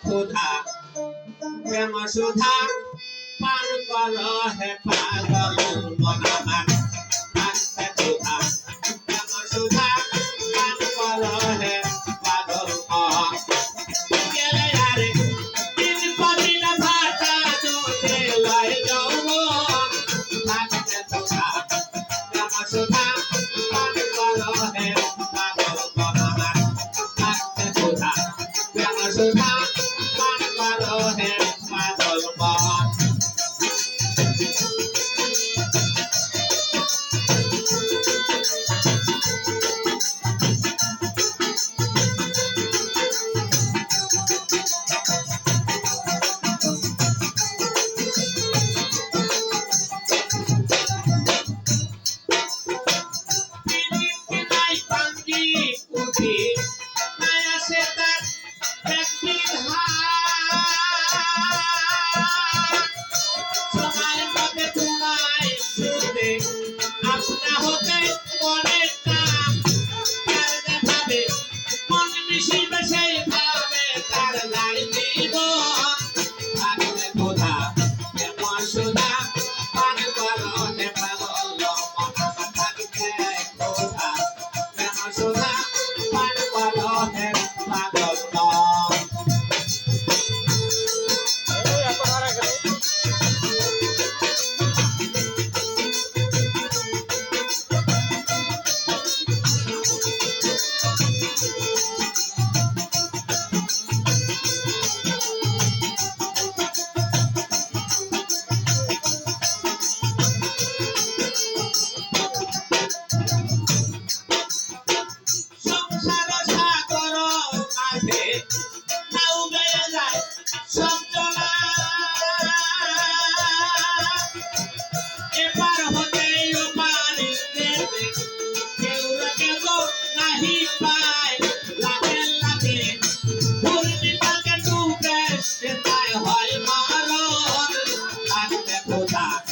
ক্ষুধা প্রেম সুধা পান কর হে পাগল মন আমার ক্ষুধা God.